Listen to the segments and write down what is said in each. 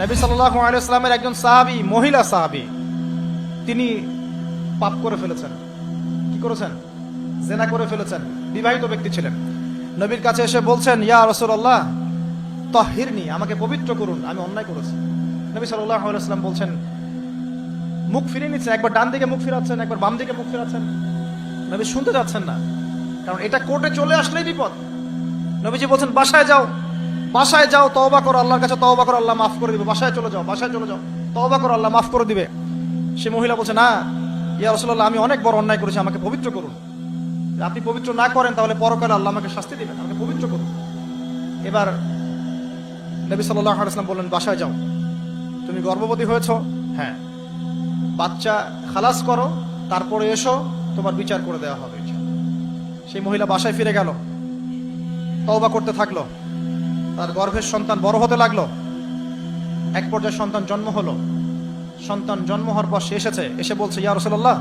নবী সাল্লাহ আলাইসলামের একজন সাহাবি, মহিলা সাহাবি, তিনি পাপ করে ফেলেছেন। কি করেছেন? জেনা করে ফেলেছেন। বিবাহিত ব্যক্তি ছিলেন। নবীর কাছে এসে বলছেন, ইয়া রসুল্লাহ তহিরনি, আমাকে পবিত্র করুন, আমি অন্যায় করেছি। নবী সাল্লাহ আলাইসলাম বলছেন, মুখ ফিরিয়ে নিচ্ছেন, একবার ডান দিকে মুখ ফিরাচ্ছেন, একবার বাম দিকে মুখ ফিরাচ্ছেন। নবী শুনতে যাচ্ছেন না, কারণ এটা কোর্টে চলে আসলেই বিপদ। নবীজি বলছেন, বাসায় যাও। বাসায় যাও, তওবা করো, আল্লাহর কাছে তওবা করো, আল্লাহ মাফ করে দিবে। বাসায় চলে যাও, বাসায় চলে যাও। তওবা করো, আল্লাহ মাফ করে দিবে। সে মহিলা বলছে, না, ইয়া রাসূলুল্লাহ, আমি অনেক বড় অন্যায় করেছি, আমাকে পবিত্র করুন। আপনি পবিত্র না করেন, তাহলে পরকালে আল্লাহ আমাকে শাস্তি দিবেন, আমাকে পবিত্র করুন। এবার নবী সাল্লাল্লাহু আলাইহি ওয়াসাল্লাম বললেন, বাসায় যাও। তুমি গর্ভবতী হয়েছো? হ্যাঁ। বাচ্চা খালাস করো, তারপরে এসো, তোমার বিচার করে দেওয়া হবে সেই মহিলা বাসায় ফিরে গেল। তওবা করতে থাকল। তার গর্ভের সন্তান বড় হতে লাগল। এক পর্যায়ে সন্তান জন্ম হলো। সন্তান জন্ম হওয়ার পর সে এসেছে, এসে বলছে, ইয়া রসল্লাহ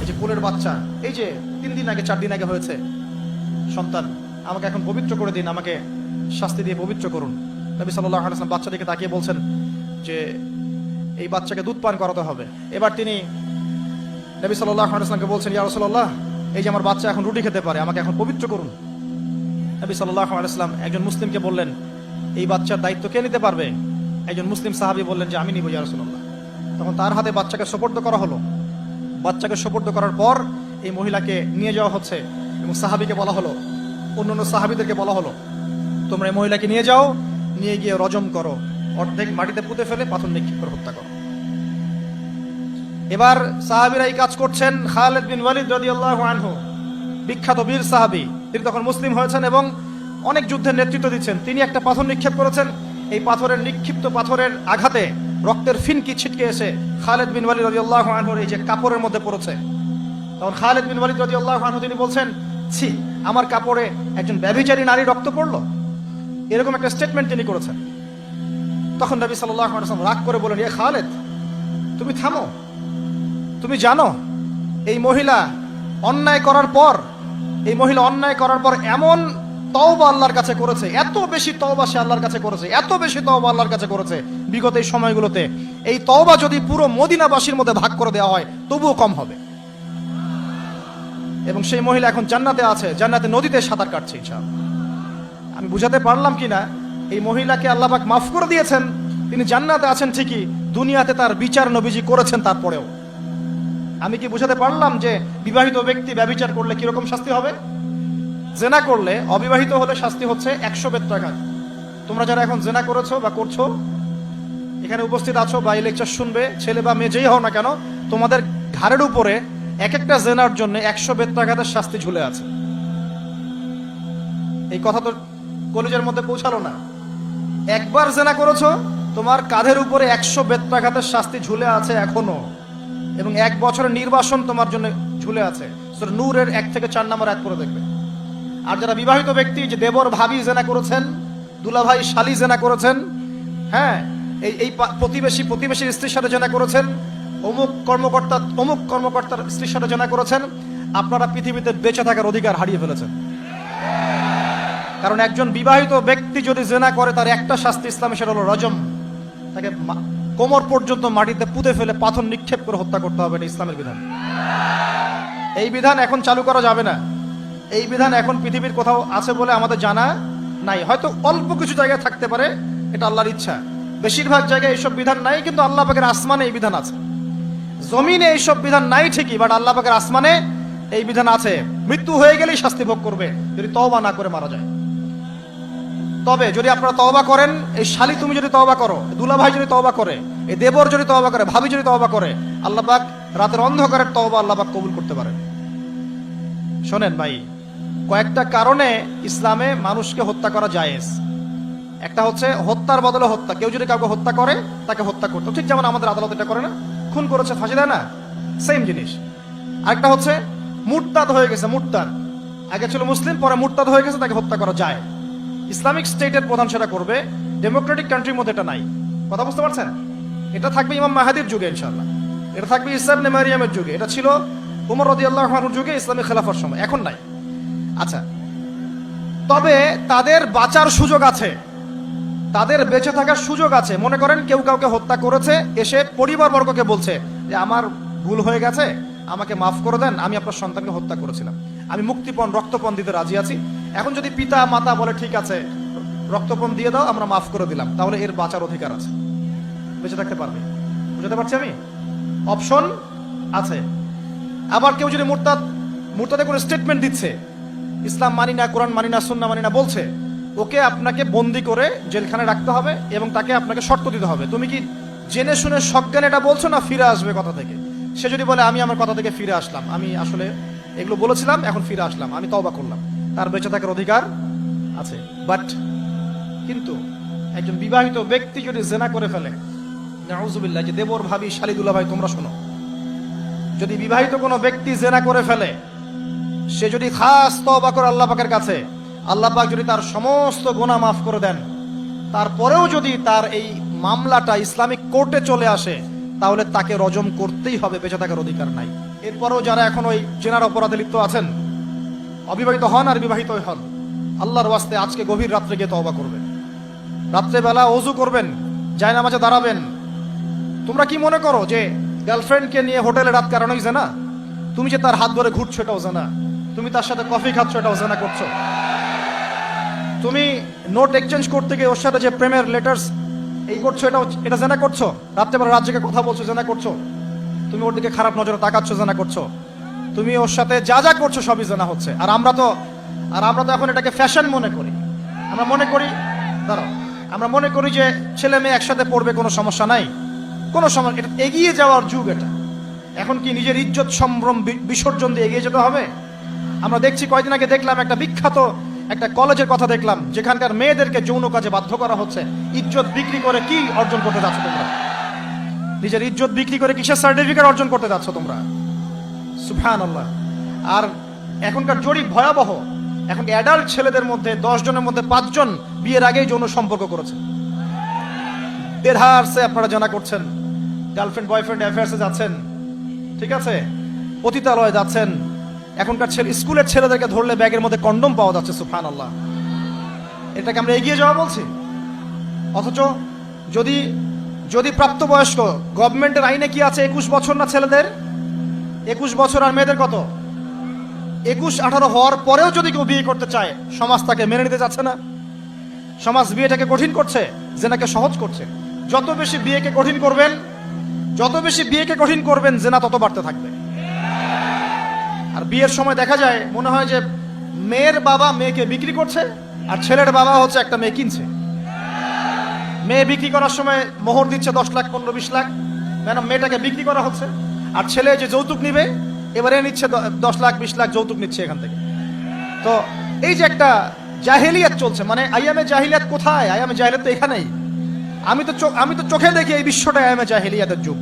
এই যে কোলের বাচ্চা, এই যে তিন দিন আগে, চার দিন আগে হয়েছে। সন্তান, আমাকে এখন পবিত্র করে দিন, আমাকে শাস্তি দিয়ে পবিত্র করুন। নবী সাল্লাহ আলাইসলাম বাচ্চাটিকে তাকিয়ে বলছেন যে, এই বাচ্চাকে দুধ পান করাতে হবে। এবার তিনি নবী সাল্লাহ আলাইসলামকে বলছেন, ইয়া রসল্লাহ এই যে আমার বাচ্চা এখন রুটি খেতে পারে, আমাকে এখন পবিত্র করুন। নবী সাল্লাহ আলাইসলাম একজন মুসলিমকে বললেন, এই বাচ্চার দায়িত্ব কে নিতে পারবে? একজন মুসলিম সাহাবি বললেন যে, আমি নিব ইয়া রসল্লাহ তখন তার হাতে বাচ্চাকে সোপর্দ করা হলো। বাচ্চাকে সোপর্দ করার পর এই মহিলাকে নিয়ে যাওয়া হচ্ছে এবং সাহাবিকে বলা হলো অন্য অন্য সাহাবিদেরকে বলা হলো, তোমরা এই মহিলাকে নিয়ে যাও, নিয়ে গিয়ে রজম করো, অর্ধেক মাটিতে পুঁতে ফেলে, পাথর নিক্ষেপ করে হত্যা করো। এবার সাহাবিরা এই কাজ করছেন খালেদ বিন ওয়ালিদ রাদিয়াল্লাহু আনহু। বিখ্যাত বীর সাহাবি। তিনি তখন মুসলিম হয়েছেন এবং অনেক যুদ্ধের নেতৃত্ব দিচ্ছেন। তিনি একটা পাথর নিক্ষেপ করেছেন। এই পাথরের নিক্ষিপ্ত পাথরের আঘাতে রক্তের ফিনকি ছিটকে এসে খালেদ বিন ওয়ালিদ রাদিয়াল্লাহু আনহুর এই যে কাপড়ের মধ্যে পড়েছে। তখন খালেদ বিন ওয়ালিদ রাদিয়াল্লাহু আনহু তিনি বলছেন, ছি, আমার কাপড়ে একজন ব্যভিচারী নারী রক্ত পড়ল? এরকম একটা স্টেটমেন্ট তিনি করেছেন। তখন নবী আলাইহি রাগ করে বলেন ইয়ে খালেদ, তুমি থামো। তুমি জানো, এই মহিলা অন্যায় করার পর এই মহিলা অন্যায় করার পর এমন তওবা আল্লাহর কাছে করেছে, এত বেশি তওবা সে আল্লাহর কাছে করেছে, এত বেশি তওবা আল্লাহর কাছে করেছে বিগত এই সময়গুলোতে। এই তওবা যদি পুরো মদিনাবাসীর মধ্যে ভাগ করে দেওয়া হয়, তবুও কম হবে। এবং সেই মহিলা এখন জান্নাতে আছে, জান্নাতে নদীতে সাঁতার কাটছে ইনশাআল্লাহ। আমি বুঝাতে পারলাম কিনা, এই মহিলাকে আল্লাহ পাক মাফ করে দিয়েছেন, তিনি জান্নাতে আছেন ঠিকই, দুনিয়াতে তার বিচার নবীজি করেছেন তারপরেও। আমি কি বুঝাতে পারলাম যে বিবাহিত ব্যক্তি ব্যবিচার করলে কীরকম শাস্তি হবে? জেনা করলে অবিবাহিত হলে শাস্তি হচ্ছে একশো বেত্রাঘাত। তোমরা যারা এখন জেনা করেছ বা করছ, এখানে উপস্থিত আছো বা এই লেকচার শুনবে, ছেলে বা মেয়ে যেই হও না কেন, তোমাদের ঘাড়ের উপরে এক একটা জেনার জন্য একশো বেত্রাঘাতের শাস্তি ঝুলে আছে। এই কথা তো কলেজের মধ্যে পৌঁছালো না। একবার জেনা করেছ, তোমার কাঁধের উপরে একশো বেত্রাঘাতের শাস্তি ঝুলে আছে এখনও। এবং এক বছরের নির্বাসন তোমার জন্য ঝুলে আছে। নূরের এক থেকে চার নম্বর এক করে দেখবে। আর যারা বিবাহিত ব্যক্তি, যে দেবর ভাবি জেনা করেছেন, দুলাভাই শালি জেনা করেছেন হ্যাঁ এই এই প্রতিবেশী, প্রতিবেশীর স্ত্রীর সাথে জেনা করেছেন, অমুক কর্মকর্তা, অমুক কর্মকর্তার স্ত্রীর সাথে জেনা করেছেন, আপনারা পৃথিবীতে বেঁচে থাকার অধিকার হারিয়ে ফেলেছেন। কারণ একজন বিবাহিত ব্যক্তি যদি জেনা করে, তার একটা শাস্তি ইসলামে সেটা হলো রজম। তাকে কোমর পর্যন্ত মাটিতে পুঁতে ফেলে পাথর নিক্ষেপ করে হত্যা করতে হবে এটা ইসলামের বিধান। এই বিধান এখন চালু করা যাবে না। এই বিধান এখন পৃথিবীর কোথাও আছে বলে আমাদের জানা নাই। হয়তো অল্প কিছু জায়গায় থাকতে পারে, এটা আল্লাহর ইচ্ছা। বেশিরভাগ জায়গায় এইসব বিধান নাই, কিন্তু আল্লাহ পাকের আসমানে এই বিধান আছে। জমিনে এইসব বিধান নাই ঠিকই বাট আল্লাহ পাকের আসমানে এই বিধান আছে। মৃত্যু হয়ে গেলেই শাস্তি ভোগ করবে, যদি তওবা না করে মারা যায়। তবে যদি আপনারা তওবা করেন, এই শালি তুমি যদি তওবা করো দুলা ভাই যদি তওবা করে, এই দেবর যদি তওবা করে, ভাবি যদি তওবা করে, আল্লাহ পাক রাতের অন্ধকারের তওবা আল্লাহ পাক কবুল করতে পারেন। শোনেন ভাই, কয়েকটা কারণে ইসলামে মানুষকে হত্যা করা জায়েজ। একটা হচ্ছে হত্যার বদলে হত্যা। কেউ যদি কাউকে হত্যা করে, তাকে হত্যা করতো ঠিক যেমন আমাদের আদালত এটা করে না। খুন করেছে, ফাঁসি দেয় না? সেম জিনিস। আরেকটা হচ্ছে মুরতাদ হয়ে গেছে, মুরতাদ। আগে ছিল মুসলিম, পরে মুরতাদ হয়ে গেছে, তাকে হত্যা করা যায়। ইসলামিক স্টেটের প্রধান সেটা করবে, ডেমোক্রেটিক কান্ট্রির মধ্যে এটা নাই। কথা বুঝতে পারছেন? এটা থাকবে ইমাম মাহাদির যুগে ইনশাল্লাহ এটা থাকবে ইসলাম নেমারিয়ামের যুগে। এটা ছিল উমর রদি আল্লাহ যুগে ইসলামী খেলাফার সময়। এখন নাই। আচ্ছা তবে তাদের বাঁচার সুযোগ আছে। তাদের বেঁচে থাকার সুযোগ আছে। মনে করেন কেউ কাউকে হত্যা করেছে, এসে পরিবারবর্গকে বলছে যে, আমার ভুল হয়ে গেছে, আমাকে মাফ করে দেন, আমি আপনার সন্তানকে হত্যা করেছিলাম। আমি মুক্তিপণ, রক্তপণ দিতে রাজি আছি। এখন যদি পিতা, মাতা বলে, ঠিক আছে রক্তপণ দিয়ে দাও, আমরা মাফ করে দিলাম। তাহলে এর বাঁচার অধিকার আছে। বেঁচে থাকতে পারবে। বুঝতে পারছি আমি? অপশন আছে। আবার কেউ যদি মুরতাদ, মুরতাদে কোনো স্টেটমেন্ট দিচ্ছে, ইসলাম মানি না, কোরআন মানি না সুন্না মানি না, বলছে, ওকে আপনাকে বন্দি করে জেলখানে রাখতে হবে এবং তাকে আপনাকে শর্ত দিতে হবে। তুমি কি জেনে শুনে সজ্ঞানে এটা বলছো না ফিরে আসবে কথা থেকে? সে যদি বলে, আমি আমার কথা থেকে ফিরে আসলাম, আমি আসলে এগুলো বলেছিলাম, এখন ফিরে আসলাম, আমি তওবা করলাম। তার বেঁচে থাকার অধিকার আছে। বাট কিন্তু একজন বিবাহিত ব্যক্তি যদি জেনা করে ফেলে, নাউজুবিল্লাহ, যে দেবর ভাবি শালিদুল্লাহ ভাই তোমরা শোনো। যদি বিবাহিত কোনো ব্যক্তি জেনা করে ফেলে, সে যদি খাস তওবা করে আল্লাহ পাকের কাছে, আল্লাহ পাক যদি তার সমস্ত গোনা মাফ করে দেন, তারপরেও যদি তার এই মামলাটা ইসলামিক কোর্টে চলে আসে, তাহলে তাকে রজম করতেই হবে বেঁচে থাকার অধিকার নাই। এরপরেও যারা এখন ওই জেনার অপরাধে লিপ্ত আছেন অবিবাহিত হন আর বিবাহিত হন। আল্লাহর ওয়াস্তে আজকে গভীর রাত্রে গিয়ে তওবা করবেন। রাত্রেবেলা অজু করবেন, জায়নামাজে দাঁড়াবেন। তোমরা কি মনে করো যে গার্লফ্রেন্ডকে নিয়ে হোটেলে রাত কারণেই জানা? তুমি যে তার হাত ধরে ঘুরছো এটাও জানা। তুমি তার সাথে কফি খাচ্ছ এটাও জানা করছ। তুমি নোট এক্সচেঞ্জ করতে গিয়ে ওর সাথে যে প্রেমের লেটার্স এই করছ এটাও এটা জানা করছ? রাত্রেবেলা রাত জেগে কথা বলছো, জানা করছ? তুমি ওর দিকে খারাপ নজরে তাকাচ্ছ, জানা করছ? তুমি ওর সাথে যা যা করছ সবই জানা হচ্ছে। আর আমরা তো আর আমরা তো এখন এটাকে ফ্যাশন মনে করি। আমরা মনে করি দাঁড়াও। আমরা মনে করি যে ছেলে মেয়ে একসাথে পড়বে কোনো সমস্যা নাই। কোনো সমস্যা এটা এগিয়ে যাওয়ার যুগ এটা। এখন কি নিজের ইজ্জত সম্ভ্রম বিসর্জন দিয়ে এগিয়ে যেতে হবে? আমরা দেখছি কয়দিন আগে দেখলাম একটা বিখ্যাত একটা কলেজের কথা দেখলাম, যেখানকার মেয়েদেরকে যৌন কাজে বাধ্য করা হচ্ছে। ইজ্জত বিক্রি করে কি অর্জন করতে যাচ্ছ তোমরা? নিজের ইজ্জত বিক্রি করে কিসের সার্টিফিকেট অর্জন করতে যাচ্ছ তোমরা? সুফান আল্লাহ আর এখনকার জরিপ ভয়াবহ। এখন অ্যাডাল্ট ছেলেদের মধ্যে, দশ জনের মধ্যে পাঁচজন বিয়ের আগেই যৌন সম্পর্ক করেছে। দেড়হারসে আপনারা জানা করছেন। গার্লফ্রেন্ড বয়ফ্রেন্ড অ্যাফেয়ার্সে যাচ্ছেন। ঠিক আছে? পতিতালয়ে যাচ্ছেন। এখনকার ছেলে, স্কুলের ছেলেদেরকে ধরলে ব্যাগের মধ্যে কন্ডম পাওয়া যাচ্ছে সুফান আল্লাহ এটাকে আমরা এগিয়ে যাওয়া বলছি? অথচ যদি যদি প্রাপ্তবয়স্ক গভর্নমেন্টের আইনে কি আছে একুশ বছর না ছেলেদের? একুশ বছর আর মেয়েদের কত? একুশ, আঠারো হওয়ার পরেও যদি কেউ বিয়ে করতে চায়, সমাজ তাকে মেনে নিতে যাচ্ছে না। সমাজ বিয়েটাকে কঠিন করছে, জেনাকে সহজ করছে। যত বেশি বিয়েকে কঠিন করবেন, যত বেশি বিয়েকে কঠিন করবেন, জেনা তত বাড়তে থাকবে। আর বিয়ের সময় দেখা যায়, মনে হয় যে মেয়ের বাবা মেয়েকে বিক্রি করছে, আর ছেলের বাবা হচ্ছে একটা মেয়ে কিনছে। মেয়ে বিক্রি করার সময় মোহর দিচ্ছে দশ লাখ, পনেরো, বিশ লাখ। ম্যাডাম, মেয়েটাকে বিক্রি করা হচ্ছে। আর ছেলে যে যৌতুক নিবে, এবারে নিচ্ছে দশ লাখ, বিশ লাখ যৌতুক নিচ্ছে এখান থেকে। তো এই যে একটা জাহেলিয়াত চলছে মানে আইয়ামে জাহিলিয়াত কোথায়? আইয়ামে জাহিলিয়াত তো এখানেই। আমি তো আমি তো চোখে দেখি এই বিশ্বটা আইয়ামে জাহেলিয়াতের যুগ।